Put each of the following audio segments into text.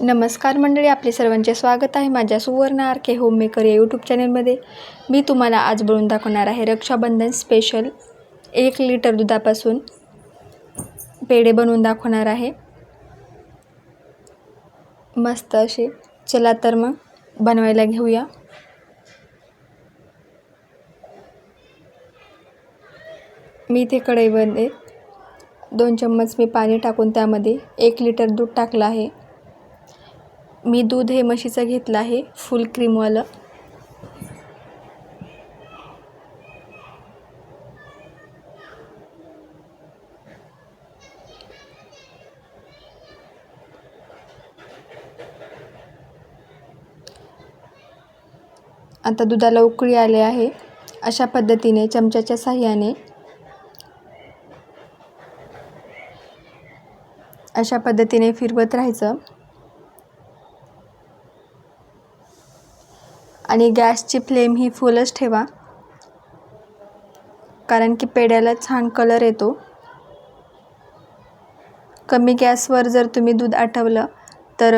नमस्कार मंडळी आपले सर्वांचे स्वागत आहे माझ्या सुवर्ण आर के होममेकर या यूट्यूब चॅनलमध्ये मी तुम्हाला आज बनवून दाखवणार आहे रक्षाबंधन स्पेशल एक लिटर दुधापासून पेढे बनवून दाखवणार आहे. मस्त असे. चला तर मग बनवायला घेऊया. मी इथे कढईमध्ये दोन चम्मच मी पाणी टाकून त्यामध्ये एक लिटर दूध टाकलं आहे. मी दूध हे म्हशीचं घेतलं आहे फुल क्रीमवालं आता दुधाला उकळी आले आहे. अशा पद्धतीने चमच्याच्या साह्याने अशा पद्धतीने फिरवत राहायचं. आणि गॅसची फ्लेम ही फुलच ठेवा. कारण की पेढ्याला छान कलर येतो. कमी गॅसवर जर तुम्ही दूध आठवलं तर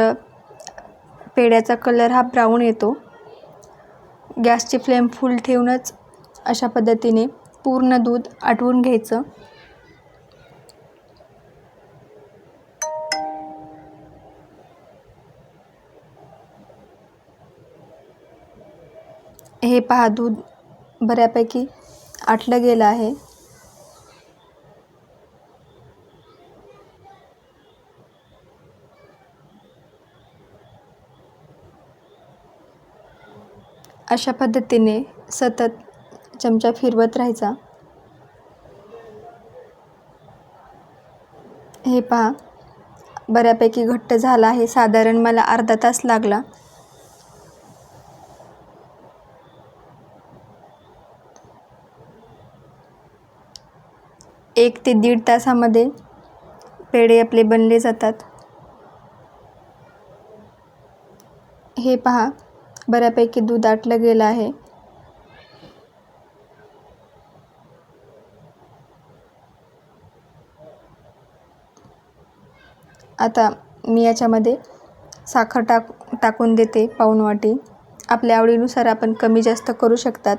पेढ्याचा कलर हा ब्राऊन येतो. गॅसची फ्लेम फुल ठेवूनच अशा पद्धतीने पूर्ण दूध आटवून घ्यायचं. हे पहा दूध बऱ्यापैकी आटलं गेलं आहे. अशा पद्धतीने सतत चमचा फिरवत राहायचा. हे पहा बऱ्यापैकी घट्ट झाला आहे. साधारण मला अर्धा तास लागला. एक ते दीड तासामध्ये पेढे आपले बनले जातात. हे पहा बऱ्यापैकी दूध आटलं गेलं आहे. आता मी याच्यामध्ये साखर टाक टाकून देते पाऊण वाटी आपल्या आवडीनुसार आपण कमी जास्त करू शकतात.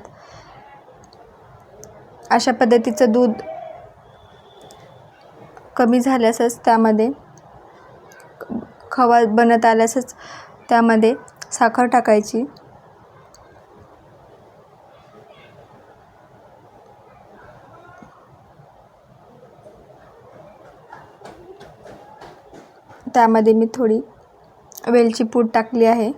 अशा पद्धतीचं दूध कमी झाल्यासच त्यामध्ये खवा बनत आल्यासच त्यामध्ये साखर टाकायची. त्यामध्ये मी थोडी वेलची पूड टाकली आहे.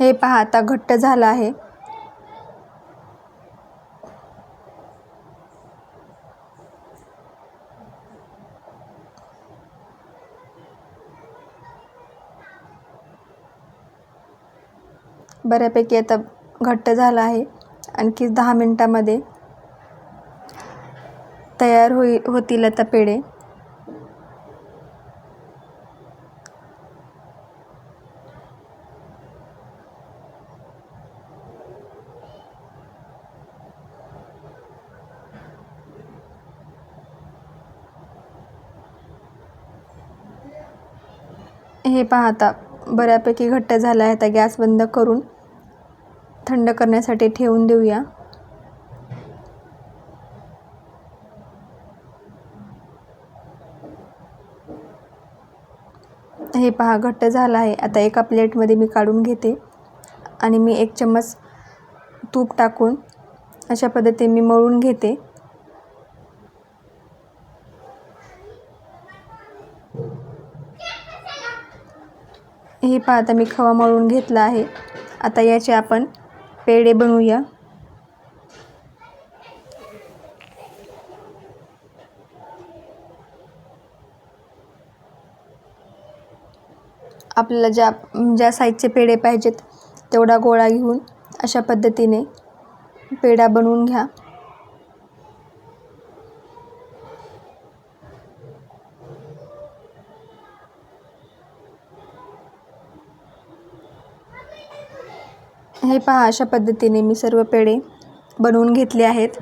हे पहा आता घट्ट झालं आहे. बऱ्यापैकी आता घट्ट झालं आहे. आणखी दहा मिनटामध्ये तयार होई होतील आता पेढे. हे पाहता बऱ्यापैकी घट्ट झालं आहे. आता गॅस बंद करून थंड करण्यासाठी ठेवून देऊया. हे पहा घट्ट झालं आहे. आता एका प्लेटमध्ये मी काढून घेते आणि मी एक चम्मच तूप टाकून अशा पद्धतीने मी मळून घेते. हे पहा आता मी खवा मळून घेतला आहे. आता याचे आपण पेढे बनवूया. आपल्याला ज्या ज्या साईजचे पेढे पाहिजेत तेवढा गोळा घेऊन अशा पद्धतीने पेढा बनवून घ्या. हे पहा अशा पद्धतीने मी सर्व पेढे बनवून घेतले आहेत.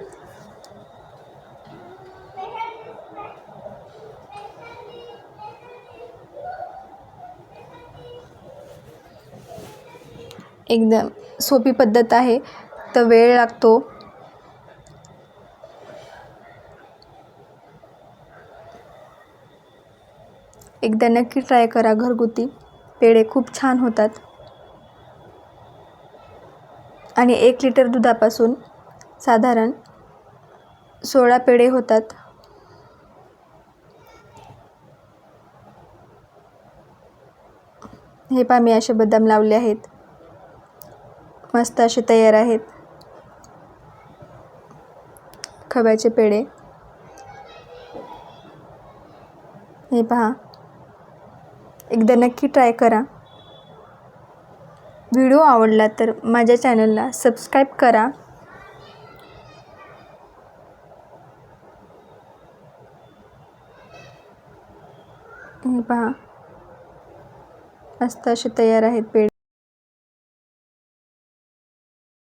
एकदम सोपी पद्धत आहे तर वेळ लागतो. एकदा नक्की ट्राय करा घरगुती पेढे खूप छान होतात. आणि एक लिटर दुधापासून साधारण सोळा पेढे होतात. हे पहा मी असे बदाम लावले आहेत. मस्त असे तयार आहेत. खव्याचे पेढे. हे पहा एकदा नक्की ट्राय करा. व्हिडिओ आवडला तर माझ्या चॅनलला सबस्क्राईब करा. हे पहा. मस्त असे तयार आहेत पेढे.